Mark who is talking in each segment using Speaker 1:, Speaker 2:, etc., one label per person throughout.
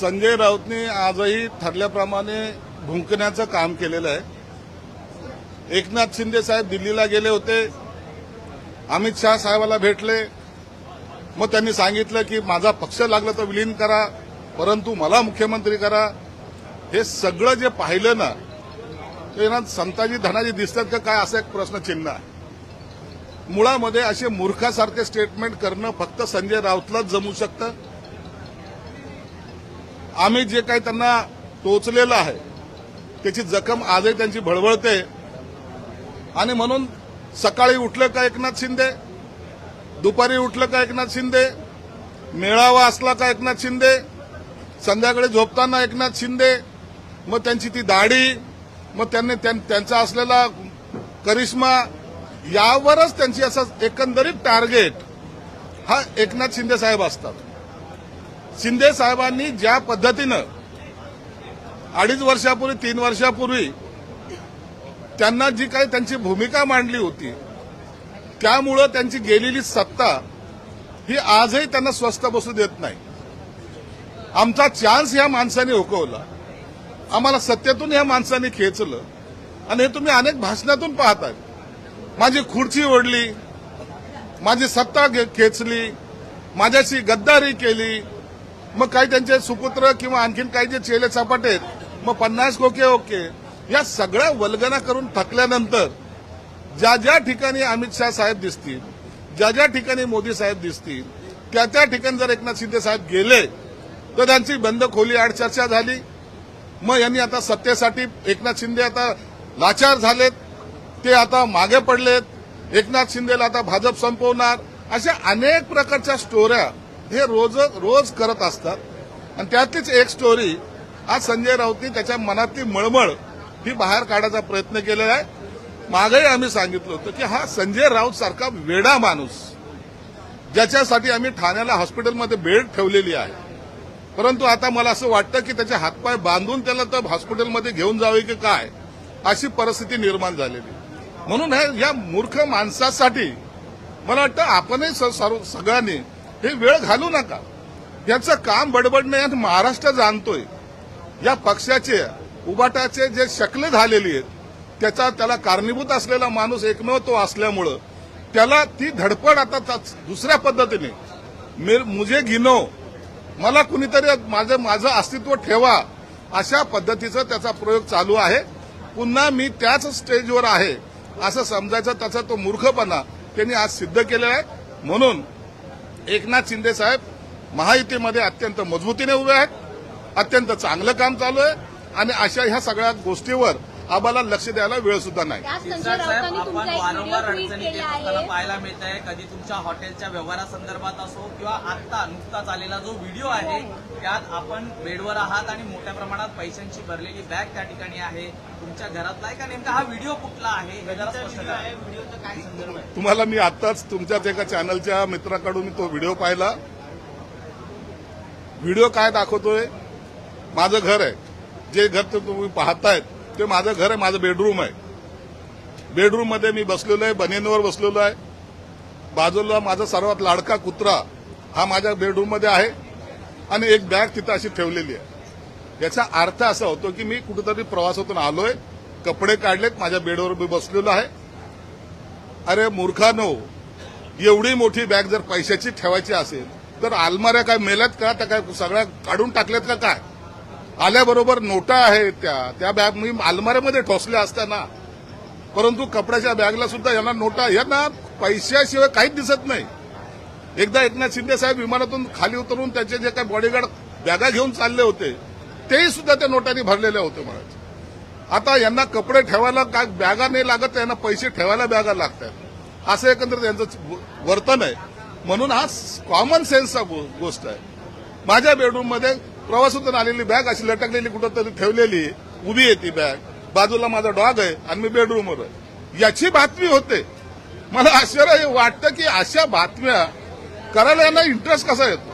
Speaker 1: संजय राऊतने आजही ठरल्याप्रमाणे भुंकण्याचं काम केलेलं आहे. एकनाथ शिंदे साहेब दिल्लीला गेले होते. अमित शहा साहेबाला भेटले. मग त्यांनी सांगितलं की माझा पक्ष लागला तर विलीन करा परंतु मला मुख्यमंत्री करा. हे सगळं जे पाहिलं ना ते ना संताजी धनाजी दिसतात का काय असं एक प्रश्नचिन्ह आहे. मुळामध्ये असे मूर्खासारखे स्टेटमेंट करणं फक्त संजय राऊतलाच जमू शकतं. आम्ही जे काही त्यांना टोचलेलं आहे त्याची जखम आजही त्यांची भळवळते आणि म्हणून सकाळी उठलं का एकनाथ शिंदे दुपारी उठलं का एकनाथ शिंदे मेळावा असला का एकनाथ शिंदे संध्याकाळी झोपताना एकनाथ शिंदे मग त्यांची ती दाढी मग त्यांनी त्यां- त्यांचा असलेला करिश्मा यावरच त्यांची असं एकंदरीत टार्गेट हा एकनाथ शिंदे साहेब असतात. शिंदे साहेबांनी ज्या पद्धतीनं अडीच वर्षापूर्वी तीन वर्षापूर्वी त्यांना जी काही त्यांची भूमिका मांडली होती त्यामुळं त्यांची गेलेली सत्ता ही आजही त्यांना स्वस्त बसू देत नाही. आमचा चान्स ह्या माणसाने हुकवला. आम्हाला सत्तेतून ह्या माणसाने खेचलं. आणि हे तुम्ही अनेक भाषणातून पाहताय. माझी खुर्ची ओढली माझी सत्ता घे- खेचली माझ्याशी गद्दारी केली मग काही त्यांचे सुपुत्र किंवा आणखीन काही जे चेले चपाटे आहेत मग पन्नास कोके ओके. या सगळ्या वल्गना करून थकल्यानंतर ज्या ज्या ठिकाणी अमित शाह साहेब दिसतील ज्या ज्या ठिकाणी मोदी साहेब दिसतील त्या त्या ठिकाणी जर एकनाथ शिंदे साहेब गेले तर त्यांची बंद खोली आड चर्चा झाली. मग यांनी आता सत्तेसाठी एकनाथ शिंदे आता लाचार झालेत ते आता मागे पडलेत. एकनाथ शिंदेला आता भाजप संपवणार. अशा अनेक प्रकारच्या स्टोऱ्या हे रोज रोज करत असतात. आणि त्यातलीच एक स्टोरी आज संजय राऊतनी त्याच्या मनातली मळमळ ही बाहेर काढायचा प्रयत्न केलेला आहे. मागही आम्ही सांगितलं होतं की हा संजय राऊत सारखा वेडा माणूस ज्याच्यासाठी आम्ही ठाण्याला हॉस्पिटलमध्ये बेड ठेवलेली आहे. परंतु आता मला असं वाटतं की त्याचे हातपाय बांधून त्याला तर हॉस्पिटलमध्ये घेऊन जावे की काय अशी परिस्थिती निर्माण झालेली म्हणून या मूर्ख माणसासाठी मला वाटतं आपणही स- सगळ्यांनी हे वेळ घालू नका. याचं काम बडबडणं यात महाराष्ट्र जाणतोय. या पक्षाचे उबाटाचे जे शकले झालेली आहेत त्याचा त्याला कारणीभूत असलेला माणूस एकमेव तो असल्यामुळं त्याला ती धडपड आता दुसऱ्या पद्धतीने. मुझे गिनो मला कुणीतरी माझं माझं अस्तित्व ठेवा. अशा पद्धतीचा त्याचा प्रयोग चालू आहे. पुन्हा मी त्याच स्टेजवर आहे. असं समजायचा त्याचा तो मूर्खपणा त्यांनी आज सिद्ध केलेला आहे. म्हणून एकनाथ शिंदे साहेब महायुतीमध्ये अत्यंत मजबूतीने उभे आहेत अत्यंत चांगलं काम चालू आहे आणि अशा ह्या सगळ्या गोष्टीवर आम्हाला लक्ष द्यायला वेळ सुद्धा नाही.
Speaker 2: साहेब आपण वारंवार येत असताना पाहायला मिळत आहे कधी तुमच्या हॉटेलच्या व्यवहारासंदर्भात असो किंवा आता नुकताच आलेला जो व्हिडिओ आहे त्यात आपण बेडवर आहात आणि मोठ्या प्रमाणात पैशांची भरलेली बॅग त्या ठिकाणी आहे. तुमच्या घरातला आहे का? नेमका हा व्हिडिओ कुठला आहे? हे जरा स्पष्ट करा.
Speaker 1: तुम्हाला मी आताच तुमच्याच एका चॅनलच्या मित्राकडून तो व्हिडिओ पाहिला. व्हिडिओ काय दाखवतोय? माझं घर आहे. जे घर तुम्ही पाहतायत ते माझं घर आहे माझं बेडरूम आहे. बेडरूममध्ये मी बसलेलो आहे बनेनवर बसलेलो आहे. बाजूला माझा सर्वात लाडका कुत्रा हा माझ्या बेडरूममध्ये आहे आणि एक बॅग तिथं अशी ठेवलेली आहे. याचा अर्थ असा होतो की मी कुठेतरी प्रवासातून आलोय कपडे काढलेत माझ्या बेडवर मी बसलेलो आहे. अरे मूर्खानो एवढी मोठी बॅग जर पैशाची ठेवायची असेल तर आलमाऱ्या काय मेल्यात का? त्या काय सगळ्या काढून टाकल्यात का काय? आल्याबरोबर नोटा आहेत त्या. त्या बॅग मी अलमाऱ्यामध्ये ठोसल्या असताना. परंतु कपड्याच्या बॅगला सुद्धा यांना नोटा यांना पैशाशिवाय काहीच दिसत नाही. एकदा एकनाथ शिंदे साहेब विमानातून खाली उतरून त्याचे जे काही बॉडीगार्ड बॅगा घेऊन चालले होते तेही सुद्धा त्या नोटांनी भरलेल्या होते महाराज. आता यांना कपडे ठेवायला काय बॅगा नाही लागत यांना पैसे ठेवायला बॅगा लागतात. असं एकंदरीत यांचं वर्तन आहे. म्हणून हा कॉमन सेन्सचा गोष्ट आहे. माझ्या बेडरूममध्ये प्रवासातून आलेली बॅग अशी लटकलेली कुठं तरी ठेवलेली उभी आहे ती बॅग. बाजूला माझा डॉग आहे आणि मी बेडरूमवर आहे. याची बातमी होते. मला आश्चर्य वाटतं की अशा बातम्या करायला यांना इंटरेस्ट कसा येतो?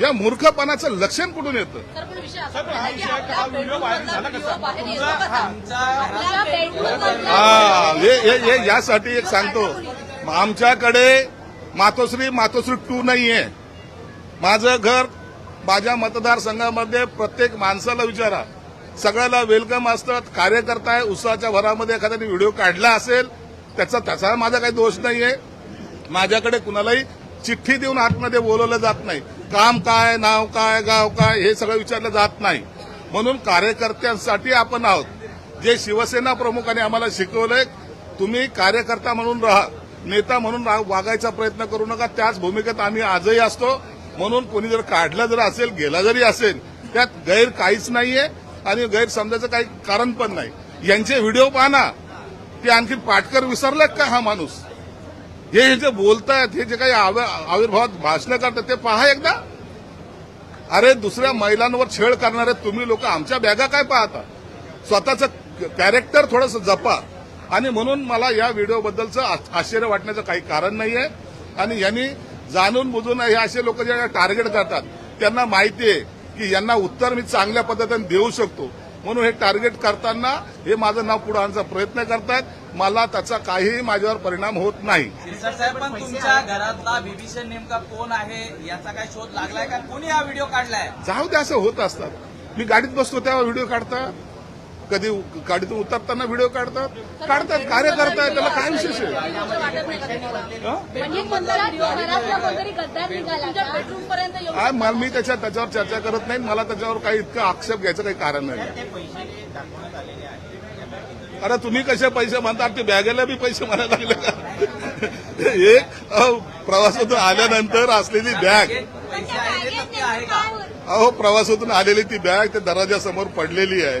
Speaker 1: या मूर्खपणाचं लक्षण कुठून येतं? हा हे हे हे यासाठी एक सांगतो. आमच्याकडे मातोश्री मातोश्री टू नाहीये. माझं घर माझ्या मतदारसंघामध्ये प्रत्येक माणसाला विचारा. सगळ्याला वेलकम असतात. कार्यकर्ता आहे उत्साहाच्या भरामध्ये एखाद्याने व्हिडिओ काढला असेल त्याचा त्याचा माझा काही दोष नाहीये. माझ्याकडे कुणालाही चिठ्ठी देऊन आतमध्ये बोलवलं जात नाही. काम काय नाव काय गाव काय हे सगळं विचारलं जात नाही. म्हणून कार्यकर्त्यांसाठी आपण आहोत. जे शिवसेना प्रमुखांनी आम्हाला शिकवलंय तुम्ही कार्यकर्ता म्हणून राहा नेता म्हणून रा- वागायचा प्रयत्न करू नका. त्याच भूमिकेत आम्ही आजही असतो. म्हणून कोणी जर काढला जर असेल गेला जरी असेल त्यात गैर काहीच नाहीये आणि गैर समजायचं काही कारण पण नाही. यांचे व्हिडिओ पाहना. ना ते आणखी पाटकर विसरलेत का हा माणूस? हे हे जे बोलतायत हे जे काही आविर्भावात भाषणं करतात ते पहा एकदा. अरे दुसऱ्या महिलांवर छेड करणारे तुम्ही लोक आमच्या बॅगा काय पाहता? स्वतःचं कॅरेक्टर थोडंसं जपा. आणि म्हणून मला या व्हिडिओबद्दलचं आश्चर्य वाटण्याचं काही कारण नाहीये. आणि यांनी जाणून बुजून हे असे लोक जे टार्गेट करतात त्यांना माहिती आहे की यांना उत्तर मी चांगल्या पद्धतीने देऊ शकतो. म्हणून हे टार्गेट करताना हे माझं नाव पुढे आणण्याचा प्रयत्न करतायत मला त्याचा काहीही माझ्यावर परिणाम होत नाही.
Speaker 2: शिरसाट साहेब पण तुमच्या घरातला बिभीषण नेमका कोण आहे? याचा काय शोध लागलाय का? कोणी हा व्हिडिओ काढलाय?
Speaker 1: जाऊ दे असं होत असतात. मी गाडीत बसतो तेव्हा व्हिडिओ काढतात कधी गाडीतून उतरताना व्हिडिओ काढतात? काढतात. कार्य करतायत त्याला काय विशेष आहे?
Speaker 3: म्हणजे
Speaker 1: मला मी त्याच्या त्याच्यावर चर्चा करत नाही. मला त्याच्यावर काही इतकं आक्षेप घ्यायचं काही कारण नाही अरे तुम्ही कसे पैसे म्हणतात? ते बॅगेला बी पैसे म्हणायला लागले का? एक प्रवासातून आल्यानंतर असलेली बॅग.
Speaker 2: ते
Speaker 1: अहो प्रवासातून आलेली ती बॅग त्या दरवाजासमोर पडलेली आहे.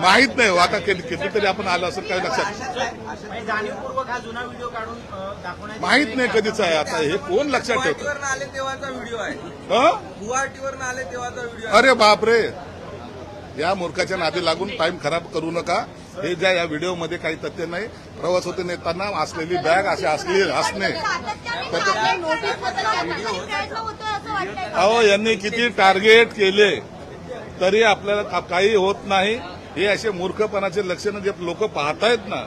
Speaker 1: माहीत नाही हो, आता किती- कितीतरी आपण आलो असं काही लक्षात
Speaker 4: जाणीवपूर्वक जुना व्हिडिओ काढून अ, दाखवण्यात
Speaker 1: माहीत नाही कधीच आहे आता हे कोण लक्षात ठेवतं?
Speaker 5: आले तेव्हाचा व्हिडिओ आहे.
Speaker 1: हं?
Speaker 5: गुवाहाटीवर आले तेव्हाचा व्हिडिओ आहे.
Speaker 1: अरे बापरे! या मूर्खाच्या नादी लागून टाइम खराब करू नका. हे ज्या या व्हिडिओमध्ये काही तथ्य नाही. प्रवास होते नेताना असलेली बॅग असे असले असणे. त्याच्यात- अहो यांनी किती टार्गेट केले तरी आपल्याला काही होत नाही. हे असे मूर्खपणाचे लक्षणं जे लोक पाहतायत ना.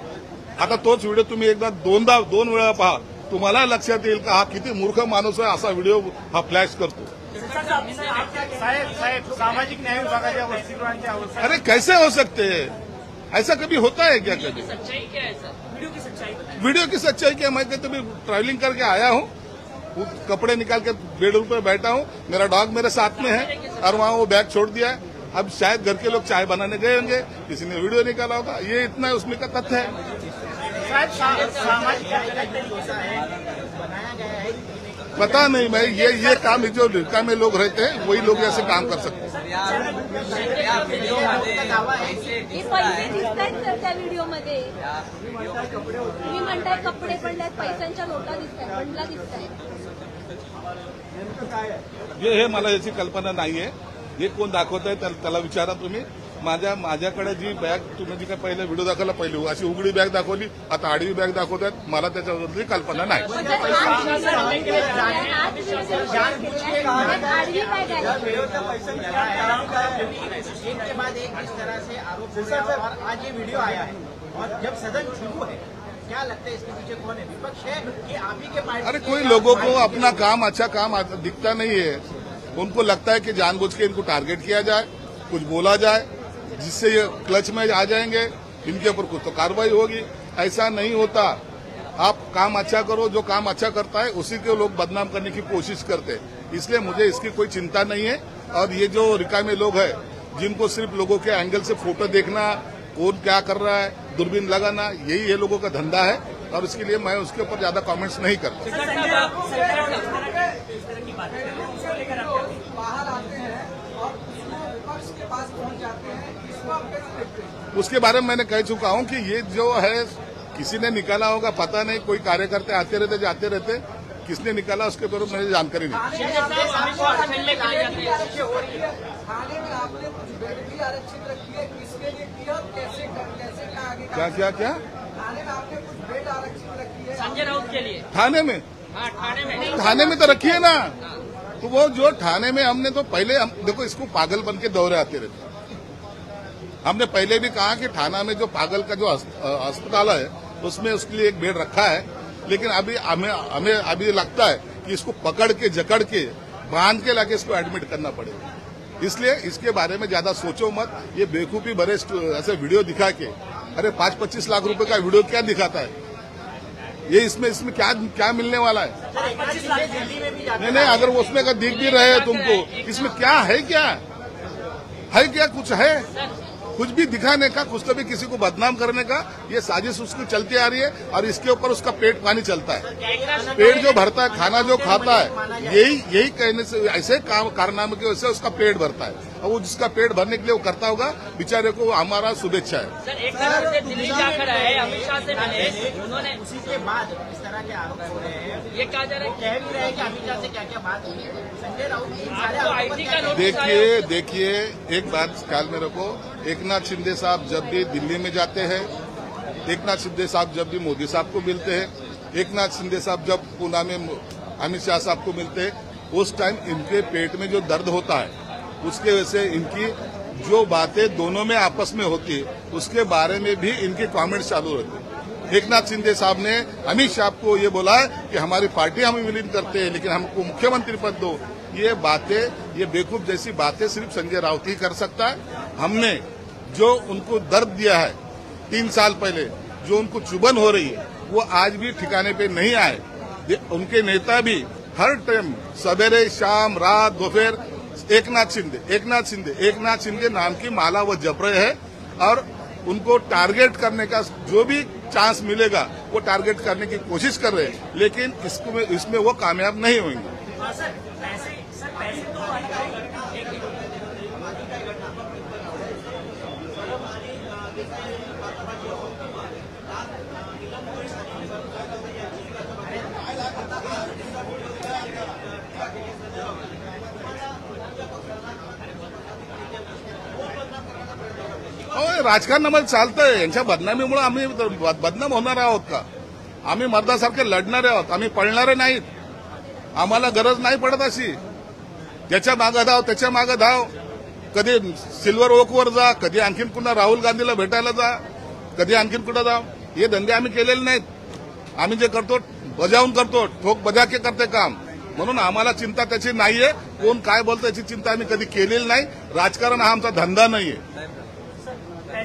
Speaker 1: आता तोच व्हिडिओ तुम्ही एकदा दोनदा दोन वेळा पहा. तुम्हाला लक्षात येईल का हा किती मूर्ख माणूस आहे असा व्हिडिओ हा फ्लॅश करतो.
Speaker 4: साहेब साहेब सामाजिक न्याय विभागाच्या
Speaker 1: अरे कैसे हो सकते? हैं ऐसा कभी होता है क्या कभी? वीडियो की सच्चाई क्या मैं कहते ट्रैवलिंग करके आया हूँ कपड़े निकाल के बेडरूम पे बैठा हूँ मेरा डॉग मेरे साथ में है और वहाँ वो बैग छोड़ दिया है। अब शायद घर के लोग चाय बनाने गए होंगे किसी ने वीडियो निकाला होगा। ये इतना उसमें का तथ्य है।
Speaker 4: साहेब सा- सामाजिक कार्यकर्त्यांची होता है बनाया गया है।
Speaker 1: पता नहीं मैं ये ये काम जो रिका में लोग रहते हैं वही लोग ऐसे काम कर सकते हैं।
Speaker 2: या या व्हिडिओमध्ये पैसे
Speaker 3: हे
Speaker 2: दिसत
Speaker 3: पैसे
Speaker 2: आहे
Speaker 3: दिसत आहेत सर त्या व्हिडिओमध्ये.
Speaker 2: या व्हिडिओ
Speaker 3: तुम्ही म्हणताय कपडे पडल्यात पैशांच्या नोटा दिसत आहेत बंडला दिसत आहेत
Speaker 1: हे हे मला याची कल्पना नाहीये. हे कोण दाखवत आहे त्याला विचारा तुम्ही माझ्या माझ्याकडे जी बॅग तुम्ही जी काय पहिले व्हिडिओ दाखवला पहिली अशी उघडी बॅग दाखवली आता आडवी बॅग दाखवत मला त्याच्याबद्दल कल्पना नाही
Speaker 3: क्या
Speaker 4: लगता है इसके पीछे कौन है विपक्ष है कि आप ही के पार्टी
Speaker 1: अरे कोई लोगों को अपना काम अच्छा काम दिखता नहीं है उनको लगता है कि जानबूझ के इनको टारगेट किया जाए, कुछ बोला जाए, जिससे ये क्लच में आ जाएँगे, इनके ऊपर कुछ तो कार्रवाई होगी। ऐसा नहीं होता। आप काम अच्छा करो, जो काम अच्छा करता है, उसी के लोग बदनाम करने की कोशिश करते हैं। इसलिए मुझे इसकी कोई चिंता नहीं है। और ये जो रिकामे लोग हैं, जिनको सिर्फ़ लोगों के एंगल से फ़ोटो देखना, कौन क्या कर रहा है, दूरबीन लगाना, यही ये लोगों का धंधा है। और इसके लिए मैं उसके ऊपर ज़्यादा कमेंट्स नहीं करता
Speaker 5: बाहर आते हैं और उसको पक्ष के पास पहुँच जाते हैं इसको आप कैसे देखते हैं
Speaker 1: उसके बारे में मैंने कह चुका हूँ कि ये जो है किसी ने निकाला होगा पता नहीं कोई कार्यकर्ता आते रहते जाते रहते किसने निकाला उसके बारे में मुझे जानकारी नहीं।
Speaker 4: आपको आश्वासन दिलाया कि
Speaker 5: आरक्षित रखी है थाने में आपने कुछ बेड भी आरक्षित रखी है किसके लिए किया क्या
Speaker 1: क्या क्या? क्या?
Speaker 5: थाने में आपने कुछ बेड आरक्षित रखी है?
Speaker 6: संजय राउत के लिए।
Speaker 1: थाने में?
Speaker 6: हाँ थाने में।
Speaker 1: थाने में तो रखिए ना। तो वो जो थाने में हमने तो पहले हम देखो इसको पागल बन के दौरे आते रहते। हमने पहले भी कहा कि थाना में जो पागल का जो अस्पताल है, उसमें उसके लिए एक बेड रखा है। लेकिन अभी हमें हमें अभी लगता है कि इसको पकड़ के, जकड़ के, बाँध के लाके इसको एडमिट करना पड़ेगा। इसलिए इसके बारे में ज़्यादा सोचो मत। ये बेवकूफ़ी भरे ऐसे वीडियो दिखा के, अरे पाँच पच्चीस लाख रुपए का वीडियो क्या दिखाता है? ये इसमें इसमें क्या क्या मिलने वाला है? नहीं नहीं, अगर वो उसमें का दिख भी रहे हैं तुमको, इसमें क्या है क्या? है क्या कुछ है? कुछ भी दिखाने का कुछ तो भी किसी को बदनाम करने का ये साजिश उसकी चलती आ रही है और इसके ऊपर उसका पेट पानी चलता है। पेट जो भरता है खाना जो खाता है यही यही कहने से ऐसे काम कारनामे की वजह से उसका पेट भरता है। और वो जिसका पेट भरने के लिए वो करता होगा बेचारे को हमारा शुभेच्छा है।
Speaker 6: सर एक से दिल्ली जाकर आए अमित शाह से मिले उन्होंने
Speaker 4: उसी के बाद इस तरह के आरोप हो रहे हैं?
Speaker 6: ये कहा जा रहा है
Speaker 4: कह भी रहे हैं कि अमित शाह से क्या क्या बात हुई? संजय राउत
Speaker 1: देखिए देखिए एक बात ख्याल में रखो। एक नाथ शिंदे साहब जब भी दिल्ली में जाते हैं एक नाथ शिंदे साहब जब भी मोदी साहब को मिलते हैं एक नाथ शिंदे साहब जब पूना में अमित शाह साहब को मिलते हैं उस टाइम इनके पेट में जो दर्द होता है उसके वजह से इनकी जो बातें दोनों में आपस में होती है उसके बारे में भी इनके कमेंट्स चालू रहते हैं। एक नाथ शिंदे साहब ने अमित शाह को ये बोला है कि हमारी पार्टी हम विलीन करते हैं, लेकिन हमको मुख्यमंत्री पद दो। ये बातें, ये बेवकूफ़ जैसी बातें सिर्फ़ संजय राउत ही कर सकता है। हमने जो उनको दर्द दिया है, तीन साल पहले, जो उनको चुभन हो रही है, वो आज भी ठिकाने पे नहीं आए। उनके नेता भी हर टाइम सवेरे, शाम, रात, दोपहर एक नाथ शिंदे एक नाथ शिंदे एक नाथ शिंदे नाम की माला वो जप रहे हैं और उनको टारगेट करने का जो भी चांस मिलेगा वो टारगेट करने की कोशिश कर रहे हैं लेकिन इसमें इसमें वो कामयाब नहीं होंगे हो राजकारणामध्ये चालतंय. यांच्या बदनामीमुळे आम्ही बदनाम होणार आहोत का? आम्ही मर्दासारखे लढणारे आहोत. आम्ही पळणारे नाहीत. आम्हाला गरज नाही पडत अशी. त्याच्या मागं धाव त्याच्या मागं धाव. कधी सिल्वर ओकवर जा कधी आणखीन पुन्हा राहुल गांधीला भेटायला जा कधी आणखीन कुठं जा. हे धंदे आम्ही केलेले नाहीत. आम्ही जे करतो बजावून करतो. ठोक बजाके करते काम. म्हणून आम्हाला चिंता त्याची नाहीये. कोण काय बोलतो याची चिंता आम्ही कधी केलेली नाही. राजकारण हा आमचा धंदा नाहीये.